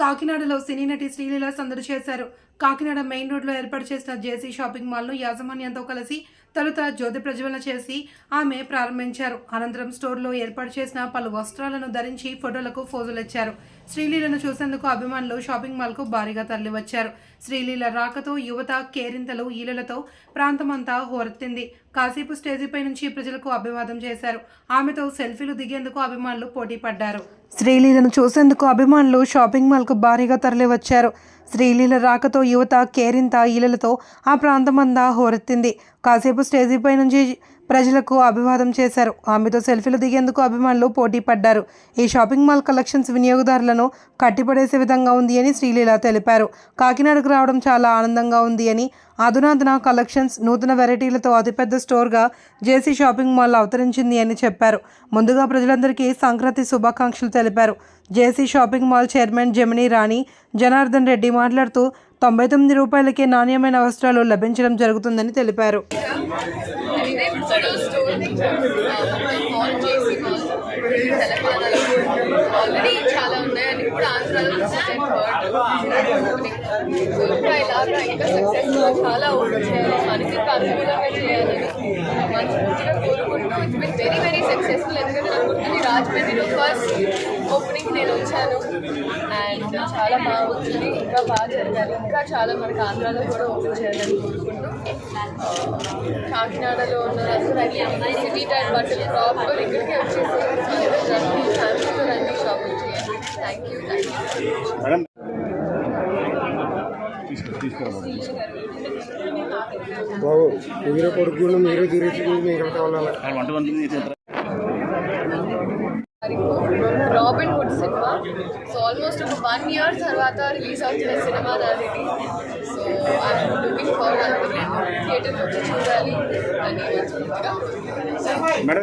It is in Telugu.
కాకినాడలో సినీ నటి శ్రీలీలా సందడి చేశారు. కాకినాడ మెయిన్ రోడ్లో ఏర్పాటు చేసిన జేసీ షాపింగ్ మాల్ను యాజమాన్యంతో కలిసి తొలుత జ్యోతి ప్రజ్వలన చేసి ఆమె ప్రారంభించారు. అనంతరం స్టోర్లో ఏర్పాటు చేసిన పలు వస్త్రాలను ధరించి ఫోటోలకు ఫోజులిచ్చారు. శ్రీలీలను చూసేందుకు అభిమానులు షాపింగ్ మాల్కు భారీగా తరలివచ్చారు. శ్రీలీల రాకతో యువత కేరింతలు ఈలలతో ప్రాంతమంతా హోరెత్తింది. కాసేపు స్టేజీపై నుంచి ప్రజలకు అభివాదం చేశారు. ఆమెతో సెల్ఫీలు దిగేందుకు అభిమానులు పోటీ పడ్డారు. శ్రీలీలను చూసేందుకు అభిమానులు షాపింగ్ మాల్కు భారీగా తరలివచ్చారు. శ్రీలీల రాకతో యువత కేరింత ఈలలతో ఆ ప్రాంతమంతా హోరెత్తింది. కాసేపు స్టేజీపై నుంచి ప్రజలకు అభివాదం చేశారు. ఆమెతో సెల్ఫీలు దిగేందుకు అభిమానులు పోటీ పడ్డారు. ఈ షాపింగ్ మాల్ కలెక్షన్స్ వినియోగదారులను కట్టిపడేసే విధంగా ఉంది అని శ్రీలీల తెలిపారు. కాకినాడకు రావడం చాలా ఆనందంగా ఉంది అని అధునాతన కలెక్షన్స్ నూతన వెరైటీలతో అతిపెద్ద స్టోర్గా జేసీ షాపింగ్ మాల్ అవతరించింది అని చెప్పారు. ముందుగా ప్రజలందరికీ సంక్రాంతి శుభాకాంక్షలు తెలిపారు. JC shopping mall chairman Jamini Rani Janardhan Reddy మాట్లాడుతూ తొంభై తొమ్మిది రూపాయలకే నాణ్యమైన వస్త్రాలు లభించడం జరుగుతుందని తెలిపారు. ఫోటో స్టోర్ మాల్ చేసి తెలంగాణలో ఆల్రెడీ చాలా ఉన్నాయి. అని కూడా ఆంధ్రాలో ఇంకా ఇలాగా ఇంకా సక్సెస్ఫుల్ చాలా ఓపెన్ మనకి కన్వీనర్గా చేయాలని మనస్ఫూర్తిగా కోరుకుంటూ it's been very very successful ఎందుకంటే నాకు గుర్తుంది రాజమండ్రిలో ఫస్ట్ ఓపెనింగ్ నేను వచ్చాను. అండ్ చాలా బాగా వచ్చింది. ఇంకా బాగా జరగాలి. ఇంకా చాలా మనకి ఆంధ్రాలో కూడా ఓపెన్ చేయాలని కోరుకుంటూ కాకినాడలో ఉన్న సిటీ టైప్ బట్టలు ప్రాపర్ ఇక్కడికి వచ్చేసి రండి ఫ్యామిలీతో రండి షాపింగ్ చేయండి. థ్యాంక్ యూ థ్యాంక్ యూ బాబు మీరే కొడుకులు మీరే తిరిగి మీరు కావాలి వంట వంట Robin Hood cinema so almost ఒక వన్ ఇయర్ తర్వాత రిలీజ్ అవుతున్న సినిమా నాది సో ఐఎమ్ లుకింగ్ ఫార్వర్డ్ థియేటర్కి వచ్చి చూడాలి అని